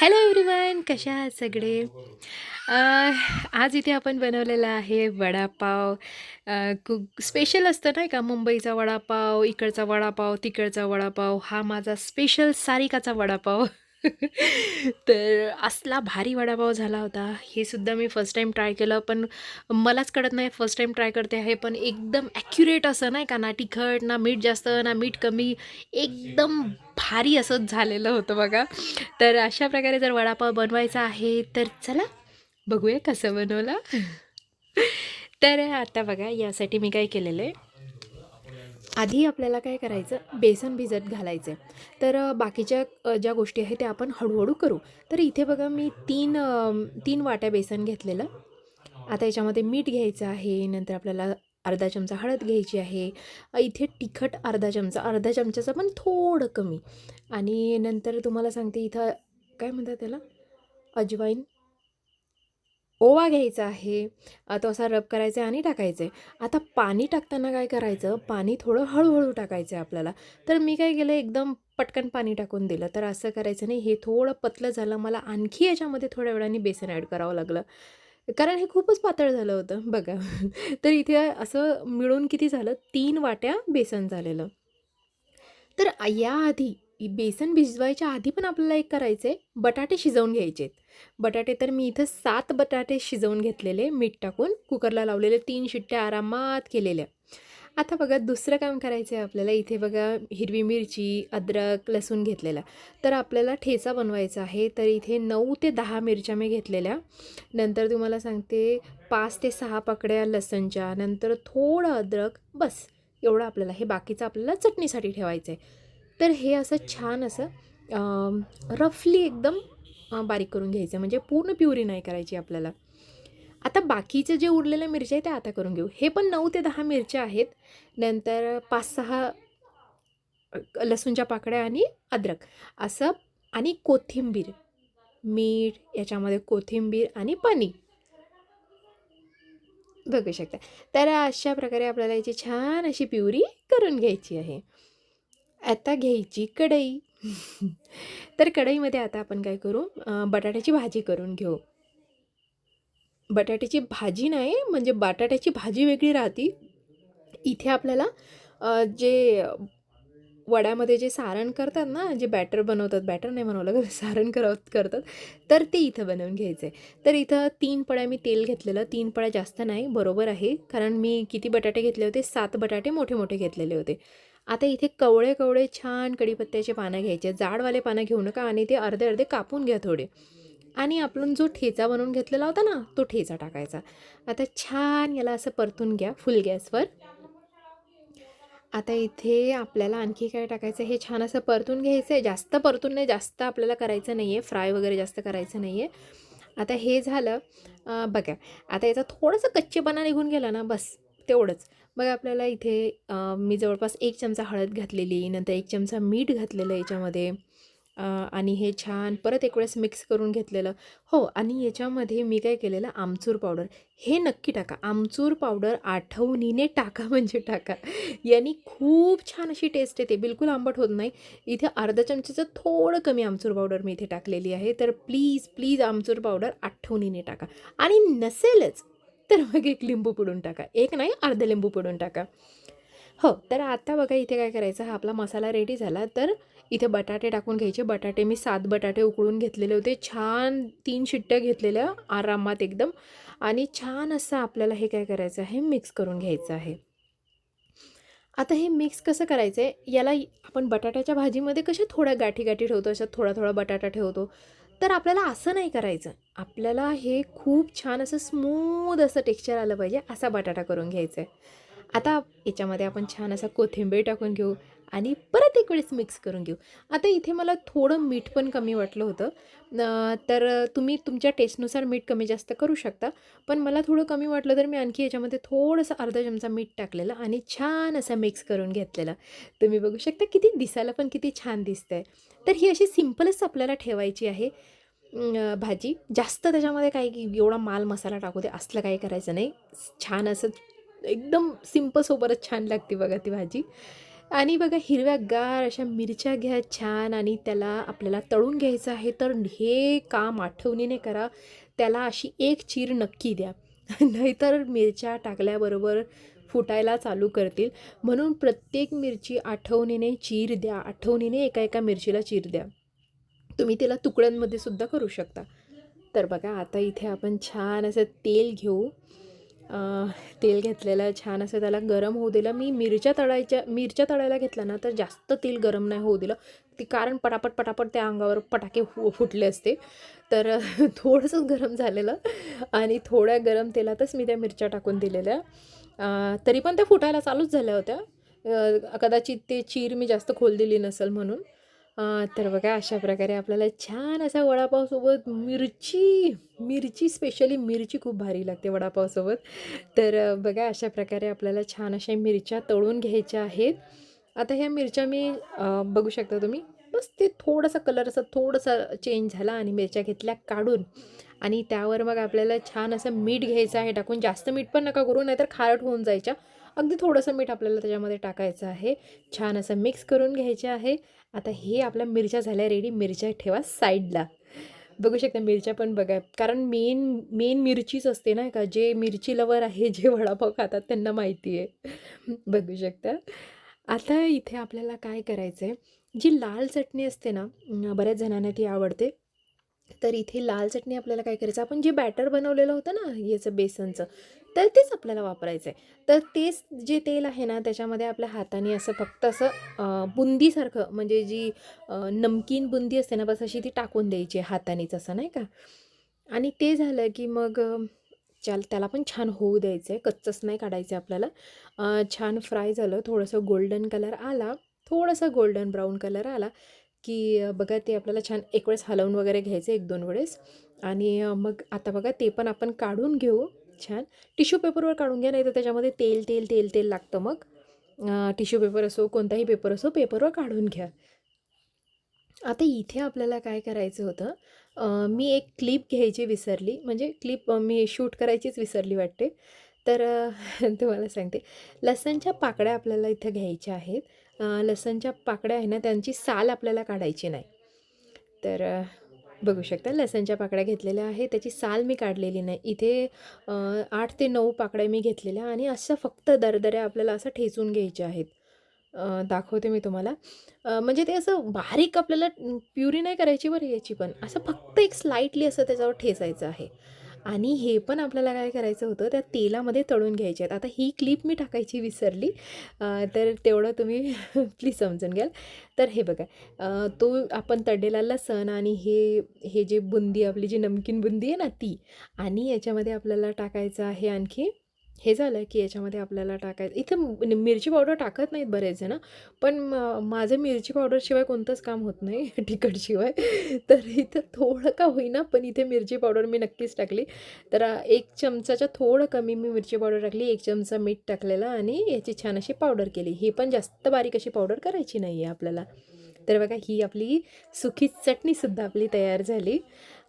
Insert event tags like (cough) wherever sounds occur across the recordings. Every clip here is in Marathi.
हॅलो एव्हरीवन कशा आहात सगळे? आज इथे आपण बनवलेला आहे वडापाव. कुक स्पेशल असतं नाही का? मुंबईचा वडापाव इकडचा वडापाव तिकडचा वडापाव. हा माझा स्पेशल सारिकाचा वडापाव. (laughs) तर असला भारी वडापाव झाला होता. हे सुद्धा मी फर्स्ट टाईम ट्राय केलं पण मलाच कळत नाही फर्स्ट टाईम ट्राय करते आहे पण एकदम ॲक्युरेट असं नाही का ना तिखट ना मीठ जास्त ना मीठ कमी एकदम भारी असंच झालेलं होतं बघा. तर अशा प्रकारे जर वडापाव बनवायचा आहे तर चला बघूया कसं बनवला. (laughs) तर आता बघा यासाठी मी काय केलेलं आहे? आधी आपल्याला काय करायचं? बेसन भिजत घालायचं. आहे तर बाकीच्या ज्या गोष्टी आहेत त्या आपण हळूहळू करू. तर इथे बघा मी तीन तीन वाट्या बेसन घेतलेलं. आता याच्यामध्ये मीठ घ्यायचं आहे नंतर आपल्याला अर्धा चमचा हळद घ्यायची आहे. इथे तिखट अर्धा चमचा अर्धा चमच्याचं पण थोडं कमी. आणि नंतर तुम्हाला सांगते इथं काय म्हणतात त्याला? अजवाईन ओवा घ्यायचा आहे. तो असा रब करायचा आहे आणि टाकायचं. आहे आता पाणी टाकताना काय करायचं? पाणी थोडं हळूहळू टाकायचं आहे आपल्याला. तर मी काय केलं? एकदम पटकन पाणी टाकून दिलं. तर असं करायचं नाही. हे थोडं पतलं झालं. मला आणखी याच्यामध्ये थोड्या वेळाने बेसन ॲड करावं लागलं. कारण हे खूपच पातळ झालं होतं. बघा. (laughs) तर इथे असं मिळून किती झालं? तीन वाट्या बेसन झालेलं. तर याआधी बेसन भिजवायच्या आधी पण आपल्याला एक करायचं आहे बटाटे शिजवून घ्यायचे आहेत बटाटे तर मी इथं सात बटाटे शिजवून घेतलेले मीठ टाकून कुकरला लावलेले तीन शिट्ट्या आरामात केलेल्या. आता बघा दुसरं काम करायचं आहे आपल्याला इथे बघा हिरवी मिरची अद्रक लसूण घेतलेला. तर आपल्याला ठेचा बनवायचा आहे तर इथे नऊ ते दहा मिरच्या मी घेतलेल्या. नंतर तुम्हाला सांगते पाच ते सहा पकड्या लसणच्या नंतर थोडं अद्रक बस. एवढं आपल्याला हे बाकीचं आपल्याला चटणीसाठी ठेवायचं आहे तर हे असं छान असं रफली एकदम बारीक करून घ्यायचं. म्हणजे पूर्ण प्युरी नाही करायची आपल्याला. आता बाकीचे जे उरलेल्या मिरच्या आहेत त्या आता करून घेऊ. हे पण नऊ ते दहा मिरच्या आहेत. नंतर पाच सहा लसूणच्या पाकळ्या आणि अद्रक. असं आणि कोथिंबीर. मीठ याच्यामध्ये कोथिंबीर आणि पाणी. बघू शकता. तर अशा प्रकारे आपल्याला याची छान अशी प्युरी करून घ्यायची आहे. आता घ्यायची कढई. तर कढईमध्ये आता आपण काय करू? बटाट्याची भाजी करून घेऊ. बटाट्याची भाजी नाही म्हणजे बटाट्याची भाजी वेगळी राहते. इथे आपल्याला जे वड्यामध्ये जे सारण करतात ना जे बॅटर बनवतात बॅटर नाही बनवलं का (laughs) सारण करत करतात तर ते इथं बनवून घ्यायचं. आहे तर इथं तीन पळ्या मी तेल घेतलेलं तीन पळ्या जास्त नाही बरोबर आहे. कारण मी किती बटाटे घेतले होते? सात बटाटे मोठे मोठे घेतलेले होते. आता इथे कवळे कवळे छान कढीपत्त्याचे पानं घ्यायचे. जाडवाले पानं घेऊ नका आणि ते अर्धे अर्धे कापून घ्या थोडे. आणि आपण जो ठेचा बनवून घेतलेला होता ना तो ठेचा टाकायचा. आता छान याला असं परतून घ्या फुल गॅसवर. आता इथे आपल्याला आणखी काय टाकायचं? हे छान असं परतून घ्यायचं आहे जास्त परतून नाही जास्त आपल्याला करायचं नाही आहे फ्राय वगैरे जास्त करायचं नाही आहे आता हे झालं बघा. आता याचा थोडंसं कच्चेपणा निघून गेला ना बस तेवढंच. मग आपल्याला इथे मी जवळपास एक चमचा हळद घातलेली नंतर एक चमचा मीठ घातलेलं याच्यामध्ये आणि हे छान परत एक वेळेस मिक्स करून घेतलेलं. हो आणि याच्यामध्ये मी काय केलेलं आमचूर पावडर. हे नक्की टाका. आमचूर पावडर आठवणीने टाका म्हणजे टाका. यांनी खूप छान अशी टेस्ट येते. बिलकुल आंबट होत नाही. इथे अर्धा चमच्याचं थोडं कमी आमचूर पावडर मी इथे टाकलेली आहे. तर प्लीज प्लीज आमचूर पावडर आठवणीने टाका. आणि नसेलच तर मग एक लिंबू पिळून टाका. एक नाही अर्धे लिंबू पिळून टाका. हो तर आता बघा इथे काय करायचं? हा आपला मसाला रेडी झाला. तर इथे बटाटे टाकून घ्यायचे. बटाटे मी सात बटाटे उकळून घेतलेले होते. छान तीन शिट्ट्या घेतलेल्या आरामात एकदम. आणि छान असं आपल्याला हे काय करायचं आहे? मिक्स करून घ्यायचं आहे. आता हे मिक्स कसं करायचं आहे याला आपण बटाट्याच्या भाजीमध्ये कशा थोड्या गाठी गाठी ठेवतो? अशा थोडा थोडा बटाटा ठेवतो. तर आपल्याला असं नाही करायचं. आपल्याला हे खूप छान असं स्मूद असं टेक्स्चर आलं पाहिजे असा बटाटा करून घ्यायचा आहे आता याच्यामध्ये आपण छान असा कोथिंबीर टाकून घेऊ. आणि परत एक वेळेस मिक्स करून घेऊ. आता इथे मला थोडं मीठ पण कमी वाटलं होतं. तर तुम्ही तुमच्या टेस्टनुसार मीठ कमी जास्त करू शकता. पण मला थोडं कमी वाटलं तर मी आणखी याच्यामध्ये थोडंसं अर्धा चमचा मीठ टाकलेलं आणि छान असं मिक्स करून घेतलेलं. तुम्ही बघू शकता किती दिसायला पण किती छान दिसतं आहे तर ही अशी सिम्पलच आपल्याला ठेवायची आहे. भाजी. जास्त त्याच्यामध्ये काही की एवढा माल मसाला टाकू दे असलं काही करायचं नाही. छान असं एकदम सिम्पलसोबतच छान लागते बघा ती भाजी. आणि बघा हिरव्यागार अशा मिरच्या घ्या छान आणि त्याला आपल्याला तळून घ्यायचं आहे. तर हे काम आठवणीने करा. त्याला अशी एक चीर नक्की द्या. (laughs) नाहीतर मिरच्या टाकल्याबरोबर फुटायला चालू करतील. म्हणून प्रत्येक मिरची आठवणीने चीर द्या. आठवणीने एका एका मिरचीला चीर द्या. तुम्ही त्याला तुकड्यांमध्ये सुद्धा करू शकता. तर बघा आता इथे आपण छान असं तेल घेऊ. तेल घेतलेलं छान असं त्याला गरम होऊ दिलं. मी मिरच्या तळायच्या मिरच्या तळायला घेतल्या ना तर जास्त तेल गरम नाही होऊ दिलं. ती कारण पटापट पटापट त्या अंगावर पटाके फु फुटले असते. तर (laughs) थोडंसंच थोडंसं गरम झालेलं आणि थोड्या गरम तेलातच मी त्या मिरच्या टाकून दिलेल्या. तरी पण त्या फुटायला चालूच झाल्या होत्या. कदाचित ते चीर मी जास्त खोल दिली नसेल म्हणून. तर बघा अशा प्रकारे आपल्याला छान असा वडापावसोबत मिरची मिरची स्पेशली मिरची खूप भारी लागते वडापावसोबत. तर बघा अशा प्रकारे आपल्याला छान अशा मिरच्या तळून घ्यायच्या आहेत. आता ह्या मिरच्या मी बघू शकता तुम्ही? बस ते थोडासा कलर असा थोडासा चेंज झाला आणि मिरच्या घेतल्या काढून आणि त्यावर मग आपल्याला छान असं मीठ घ्यायचं आहे. टाकून जास्त मीठ पण नका करू नाहीतर खारट होऊन जायच्या. अगदी थोडंसं मीठ आपल्याला त्याच्यामध्ये टाकायचं आहे. छान असं मिक्स करून घ्यायचे आहे. आता हे आपल्या मिरच्या झाल्या रेडी मिरच्या ठेवा साईडला बघू शकता मिरच्या पण बघा. कारण मेन मेन मिरचीच असते ना का? जे मिरची लवर आहे जे वडापाव खातात त्यांना माहिती आहे. बघू शकता. आता इथे आपल्याला काय करायचं आहे जी लाल चटणी असते ना बऱ्याच जणांना ती आवडते. तर इथे लाल चटणी आपल्याला काय करायचं आपण जे बॅटर बनवलेलं होतं ना याचं बेसनचं तर तेच आपल्याला वापरायचं आहे तर तेच जे तेल आहे ना त्याच्यामध्ये आपल्या हाताने असं फक्त असं बुंदीसारखं म्हणजे जी नमकीन बुंदी असते ना बस अशी ती टाकून द्यायची हातानेच असं नाही का? आणि ते झालं की मग चाल त्याला पण छान होऊ द्यायचं आहे कच्चंच नाही काढायचं आहे आपल्याला छान फ्राय झालं थोडंसं गोल्डन कलर आला थोडंसं गोल्डन ब्राऊन कलर आला की बघा ते आपल्याला छान एक वेळेस हलवून वगैरे घ्यायचं एक दोन वेळेस. आणि मग आता बघा ते पण आपण काढून घेऊ छान. टिश्यू पेपरवर काढून घ्या नाही तर त्याच्यामध्ये तेल तेल तेल तेल लागतं मग. टिश्यू पेपर असो कोणताही पेपर असो पेपरवर काढून घ्या. आता इथे आपल्याला काय करायचं होतं मी एक क्लिप घ्यायची विसरली म्हणजे क्लिप मी शूट करायचीच विसरली वाटते. तर (laughs) तुम्हाला सांगते. लसणच्या पाकळ्या आपल्याला इथं घ्यायच्या आहेत. लसणच्या पाकळ्या आहे ना त्यांची साल आपल्याला काढायची नाही. तर बघू शकता लसणच्या पाकळ्या घेतलेल्या आहे त्याची साल मी काढलेली नाही. इथे आठ ते नऊ पाकळ्या मी घेतलेल्या आणि असं फक्त दरदऱ्या आपल्याला असं ठेचून घ्यायच्या आहेत. दाखवते मी तुम्हाला. म्हणजे ते असं बारीक आपल्याला प्युरी नाही करायची बरं याची पण. असं फक्त एक स्लाईटली असं त्याच्यावर ठेचायचं आहे. आणि हे पण आपल्याला काय करायचं होतं त्या तेलामध्ये तळून घ्यायचे आहेत. आता ही क्लिप मी टाकायची विसरली. तर तेवढं तुम्ही (laughs) प्लीज समजून घ्याल. तर हे बघा तो आपण तळलेला लसण आणि हे हे जे बुंदी आपली जी नमकीन बुंदी आहे ना ती आणि याच्यामध्ये आपल्याला टाकायचं आहे आणखी हे झालं की याच्यामध्ये आपल्याला टाकायचं. इथं म्हणजे मिरची पावडर टाकत नाहीत बरेच जण पण म- माझं मिरची पावडरशिवाय कोणतंच काम होत नाही (laughs) तिखटशिवाय तर इथं थोडं का होईना पण इथे मिरची पावडर मी नक्कीच टाकली. तर एक चमचाच्या थोडं कमी मी मिरची पावडर टाकली एक चमचा मीठ टाकलेलं आणि याची छान अशी पावडर केली. ही पण जास्त बारीक अशी पावडर करायची नाही आहे आपल्याला. तर बघा ही आपली सुकी चटणीसुद्धा आपली तयार झाली.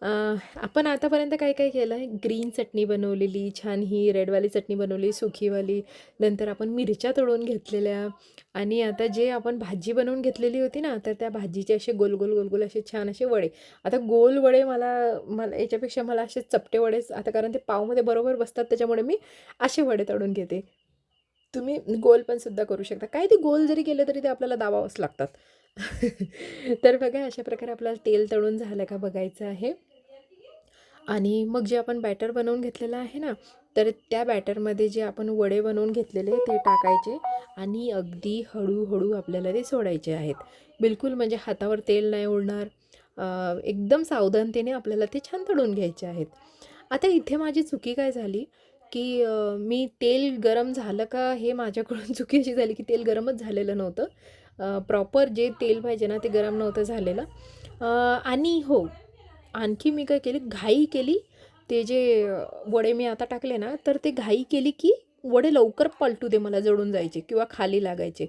आपण आतापर्यंत काय काय केलं? आहे ग्रीन चटणी बनवलेली छान ही रेडवाली चटणी बनवली सुखीवाली. नंतर आपण मिरच्या तळून घेतलेल्या. आणि आता जे आपण भाजी बनवून घेतलेली होती ना तर त्या भाजीचे असे गोल गोल गोल गोल असे छान असे वडे. आता गोल वडे मला मला याच्यापेक्षा मला असे चपटे वडेच आता कारण ते पावमध्ये बरोबर बसतात त्याच्यामुळे मी असे वडे तळून घेते. तुम्ही गोल पण सुद्धा करू शकता. काय ते गोल जरी केले तरी ते आपल्याला दाबावंच लागतात. (laughs) तर बघा अशा प्रकारे आपल्याला तेल तळून झालं का बघायचं आहे. आणि मग जे आपण बॅटर बनवून घेतलेलं आहे ना तर त्या बॅटरमध्ये जे आपण वडे बनवून घेतलेले ते टाकायचे आणि अगदी हळूहळू आपल्याला ते सोडायचे आहेत. बिलकुल म्हणजे हातावर तेल नाही उडणार. एकदम सावधानतेने आपल्याला ते छान तळून घ्यायचे आहेत. आता इथे माझी चुकी काय झाली? की मी तेल गरम झालं का हे माझ्याकडून (laughs) चुकी अशी झाली की तेल गरमच झालेलं नव्हतं. प्रॉपर जे तेल पाहिजे ना ते गरम नव्हतं झालेलं. आणि हो आणखी मी काय केली? घाई केली. ते जे वडे मी आता टाकले ना तर ते घाई केली की वडे लवकर पलटू दे मला जळून जायचे किंवा खाली लागायचे.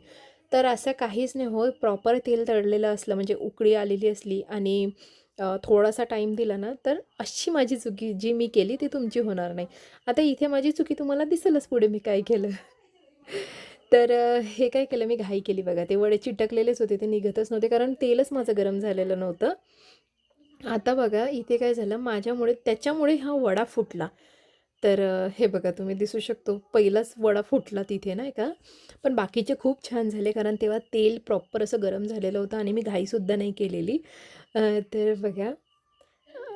तर असं काहीच नाही होत. प्रॉपर तेल तळलेलं असलं म्हणजे उकळी आलेली असली आणि थोडासा टाईम दिला ना तर अशी माझी चुकी जी मी केली ती तुमची होणार नाही. आता इथे माझी चुकी तुम्हाला दिसेलच पुढे मी काय केलं. (laughs) तर हे काय केलं मी घाई केली बघा. ते वडे चिटकलेलेच होते ते निघतच नव्हते कारण तेलच माझं गरम झालेलं नव्हतं. आता बघा इथे काय झालं माझ्यामुळे त्याच्यामुळे हा वडा फुटला. तर हे बघा तुम्ही दिसू शकतो पहिलाच वडा फुटला तिथे नाही का? पण बाकीचे खूप छान झाले कारण तेव्हा तेल प्रॉपर असं गरम झालेलं होतं आणि मी घाईसुद्धा नाही केलेली. तर बघा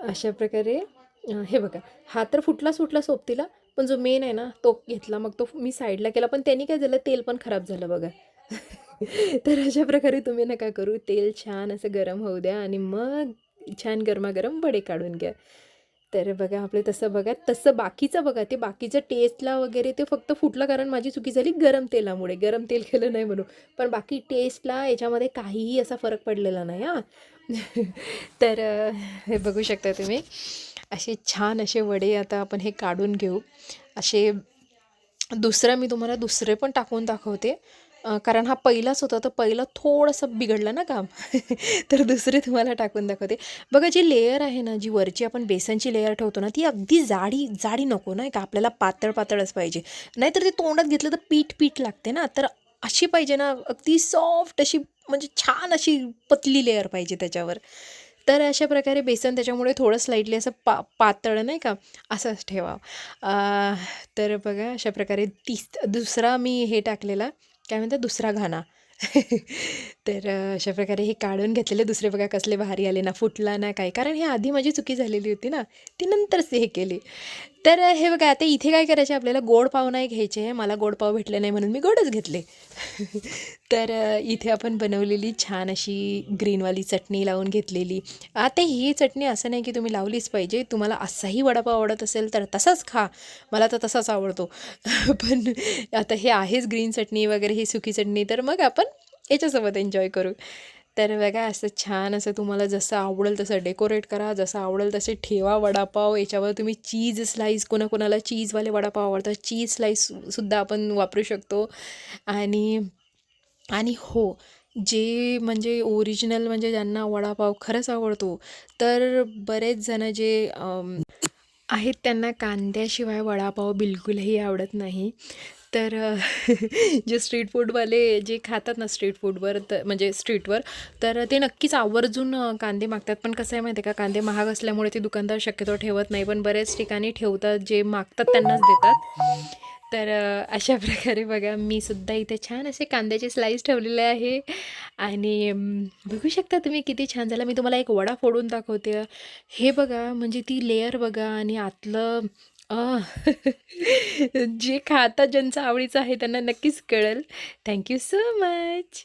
अशा प्रकारे हे बघा हा तर फुटलाच फुटला सोबतीला पण जो मेन आहे ना तो घेतला मग तो मी साईडला केला पण त्यांनी काय झालं तेल पण खराब झालं बघा. (laughs) तर अशा प्रकारे तुम्ही नका करू तेल छान असं गरम होऊ द्या आणि मग छान गरमागरम वडे काढून घ्या. तर बघा आपले तसं बघा तसं बाकीचं बघा ते बाकीचं टेस्टला वगैरे ते फक्त फुटलं कारण माझी चुकी झाली गरम तेलामुळे. गरम तेल केलं नाही म्हणून. पण बाकी टेस्टला याच्यामध्ये काहीही असा फरक पडलेला नाही हां. (laughs) तर हे बघू शकता तुम्ही. असे छान असे वडे आता आपण हे काढून घेऊ. असे दुसरं मी तुम्हाला दुसरे पण टाकून दाखवते. कारण हा पहिलाच होता तर पहिलं थोडंसं बिघडलं ना काम. (laughs) तर दुसरे तुम्हाला टाकून दाखवते. बघा जी लेयर आहे ना जी वरची आपण बेसनची लेयर ठेवतो ना ती अगदी जाडी जाडी नको नाही का आपल्याला पातळ पातळच पाहिजे. नाहीतर ते तोंडात घेतलं तर पीठ पीठ लागते ना. तर अशी पाहिजे ना अगदी सॉफ्ट अशी म्हणजे छान अशी पतली लेयर पाहिजे त्याच्यावर. तर अशा प्रकारे बेसन त्याच्यामुळे थोडं स्लाईटली असं पा पातळ नाही का असंच ठेवा तर बघा अशा प्रकारे तीस दुसरा मी हे टाकलेला. काय म्हणतात? दुसरा घाणा. (laughs) तर अशा प्रकारे हे काढून घेतलेले दुसरे बघा कसले भारी आले ना फुटला ना काय. कारण हे आधी माझी चुकी झालेली होती ना ती नंतरच हे केली. तर हे बघा आता इथे काय करायचे? आपल्याला गोड पाव नाही घ्यायचे मला गोड पाव भेटले नाही म्हणून मी गोडच घेतले. (laughs) तर इथे आपण बनवलेली छान अशी ग्रीनवाली चटणी लावून घेतलेली. आता ही चटणी असं नाही की तुम्ही लावलीच पाहिजे. तुम्हाला असाही वडापाव आवडत असेल तर तसाच खा. मला तर तसाच आवडतो. (laughs) पण आता हे आहेच ग्रीन चटणी वगैरे ही सुकी चटणी. तर मग आपण याच्यासोबत एन्जॉय करू. तर बघा असं छान असं तुम्हाला जसं आवडेल तसं डेकोरेट करा जसं आवडेल तसे ठेवा वडापाव. याच्यावर तुम्ही चीज स्लाईस कोणाकोणाला चीजवाले वडापाव आवडतात चीज स्लाईस सुद्धा आपण वापरू शकतो. आणि आणि हो जे म्हणजे ओरिजिनल म्हणजे ज्यांना वडापाव खरंच आवडतो तर बरेच जण जे आहेत त्यांना कांद्याशिवाय वडापाव बिलकुलही आवडत नाही. तर (laughs) जे स्ट्रीट फूडवाले जे खातात ना स्ट्रीट फूडवर तर म्हणजे स्ट्रीटवर तर ते नक्कीच आवर्जून कांदे मागतात. पण कसं आहे माहिती आहे का कांदे महाग असल्यामुळे ते दुकानदार शक्यतो ठेवत नाही. पण बऱ्याच ठिकाणी ठेवतात जे मागतात त्यांनाच देतात. तर अशा (laughs) प्रकारे बघा मी सुद्धा इथे छान असे कांद्याचे स्लाईस ठेवलेले आहे. आणि बघू शकता तुम्ही किती छान झाला. मी तुम्हाला एक वडा फोडून दाखवते. हे बघा म्हणजे ती लेयर बघा आणि आतलं आह! (laughs) जे खाता ज्यांचं आवडीचं आहे त्यांना नक्कीच कळेल थँक्यू सो मच